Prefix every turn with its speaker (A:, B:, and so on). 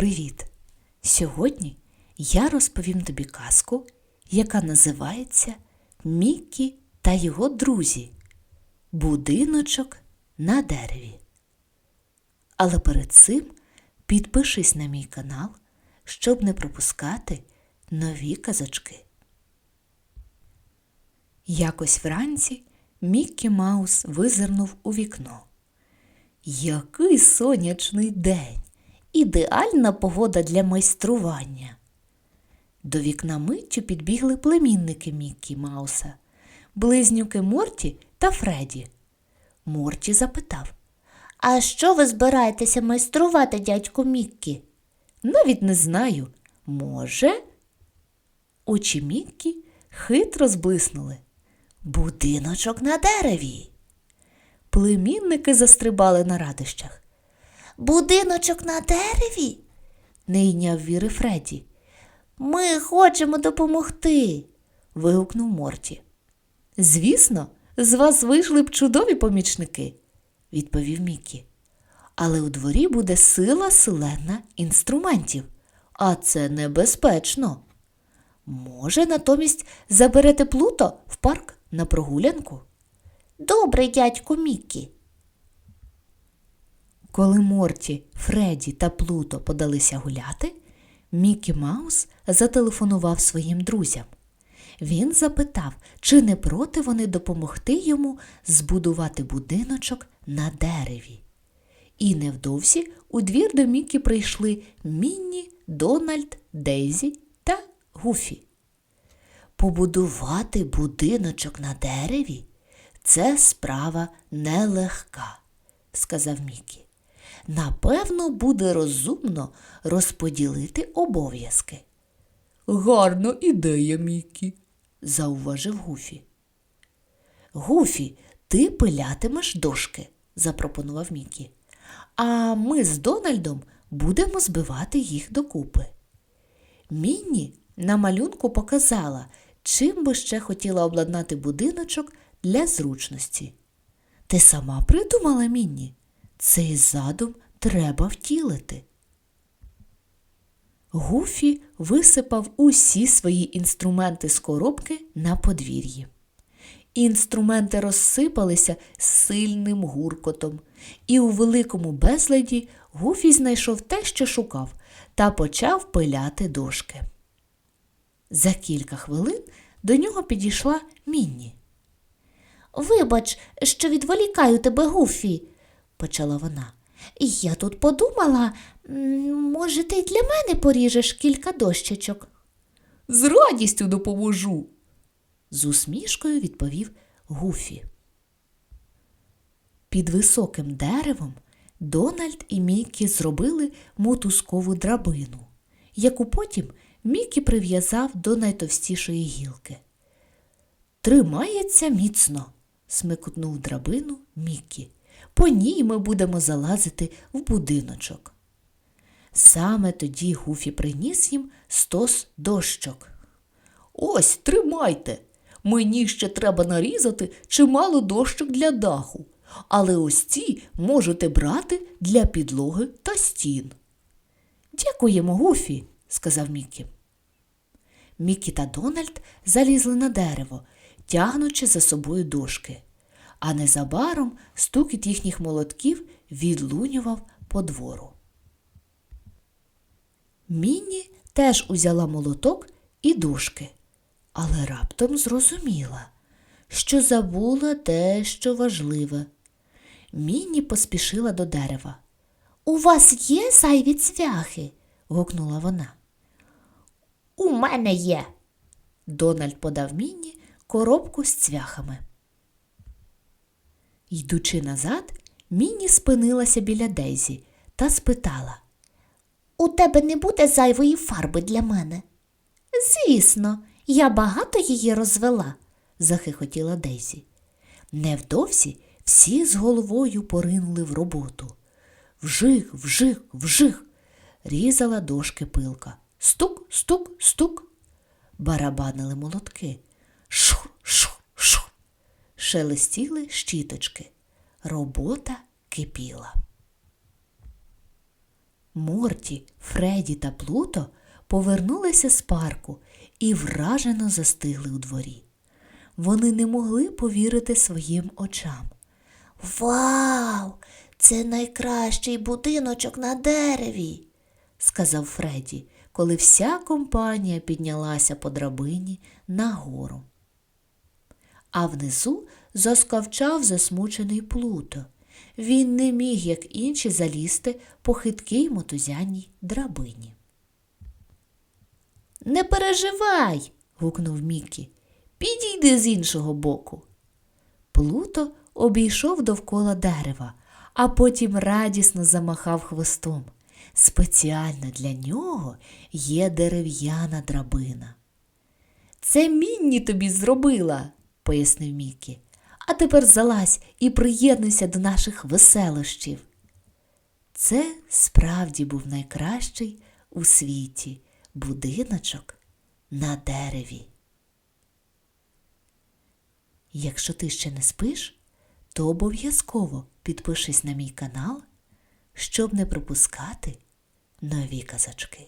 A: Привіт! Сьогодні я розповім тобі казку, яка називається Мікі та його друзі. Будиночок на дереві. Але перед цим підпишись на мій канал, щоб не пропускати нові казочки. Якось вранці Міккі Маус визирнув у вікно. Який сонячний день! Ідеальна погода для майстрування. До вікна миттю підбігли племінники Міккі Мауса, близнюки Морті та Фредді. Морті запитав
B: А що ви збираєтеся майструвати, дядьку Міккі?
A: Навіть не знаю. Може? Очі Міккі хитро зблиснули. Будиночок на дереві. Племінники застрибали на радощах.
B: Будиночок на дереві?
A: Не йняв віри Фредді.
B: Ми хочемо допомогти.
A: вигукнув Морті. Звісно, з вас вийшли б чудові помічники, відповів Мікі. Але у дворі буде сила селена інструментів, а це небезпечно. Може, натомість заберете плуто в парк на прогулянку?
B: Добре, дядьку Міккі.
A: Коли Морті, Фредді та Плуто подалися гуляти, Мікі Маус зателефонував своїм друзям. Він запитав, чи не проти вони допомогти йому збудувати будиночок на дереві. І невдовзі у двір до Мікі прийшли Мінні, Дональд, Дейзі та Гуфі. Побудувати будиночок на дереві це справа нелегка, сказав Мікі. Напевно, буде розумно розподілити обов'язки. Гарна ідея, Мікі, зауважив Гуфі. Гуфі, ти пилятимеш дошки, запропонував Мікі. А ми з Дональдом будемо збивати їх докупи. Мінні на малюнку показала, чим би ще хотіла обладнати будиночок для зручності. Ти сама придумала, Мінні? Цей задум треба втілити. Гуфі висипав усі свої інструменти з коробки на подвір'ї. Інструменти розсипалися сильним гуркотом, і у великому безладі Гуфі знайшов те, що шукав, та почав пиляти дошки. За кілька хвилин до нього підійшла Мінні.
B: Вибач, що відволікаю тебе, Гуфі, почала вона. Я тут подумала, може, ти й для мене поріжеш кілька дощечок.
A: З радістю допоможу, з усмішкою відповів Гуфі. Під високим деревом Дональд і Мікі зробили мотузкову драбину, яку потім Мікі прив'язав до найтовстішої гілки. Тримається міцно, смикнув драбину Мікі. По ній ми будемо залазити в будиночок. Саме тоді Гуфі приніс їм стос дощок. Ось тримайте. Мені ще треба нарізати чимало дощок для даху, але ось ці можете брати для підлоги та стін. Дякуємо, Гуфі, сказав Мікі. Мікі та Дональд залізли на дерево, тягнучи за собою дошки, а незабаром стукіт їхніх молотків відлунював по двору. Мінні теж узяла молоток і дошки, але раптом зрозуміла, що забула дещо важливе. Мінні поспішила до дерева.
B: У вас є зайві цвяхи?
A: гукнула вона.
B: У мене є.
A: Дональд подав Мінні коробку з цвяхами. Йдучи назад, Мінні спинилася біля Дейзі та спитала.
B: У тебе не буде зайвої фарби для мене? Звісно, я багато її розвела,
A: захихотіла Дейзі. Невдовзі всі з головою поринули в роботу. Вжих, вжих, вжих. Різала дошки пилка. Стук, стук, стук. Барабанили молотки. Шур. Шелестіли щіточки. Робота кипіла. Морті, Фредді та Плуто повернулися з парку і вражено застигли у дворі. Вони не могли повірити своїм очам.
B: Вау! Це найкращий будиночок на дереві.
A: сказав Фредді, коли вся компанія піднялася по драбині нагору. А внизу заскавчав засмучений плуто. Він не міг, як інші, залізти по хиткій мотузяній драбині. Не переживай. гукнув Мікі. Підійди з іншого боку. Плуто обійшов довкола дерева, а потім радісно замахав хвостом. Спеціально для нього є дерев'яна драбина. Це Мінні тобі зробила, пояснив Мікі. А тепер залазь і приєднуйся до наших веселощів. Це справді був найкращий у світі будиночок на дереві. Якщо ти ще не спиш, то обов'язково підпишись на мій канал, щоб не пропускати нові казачки.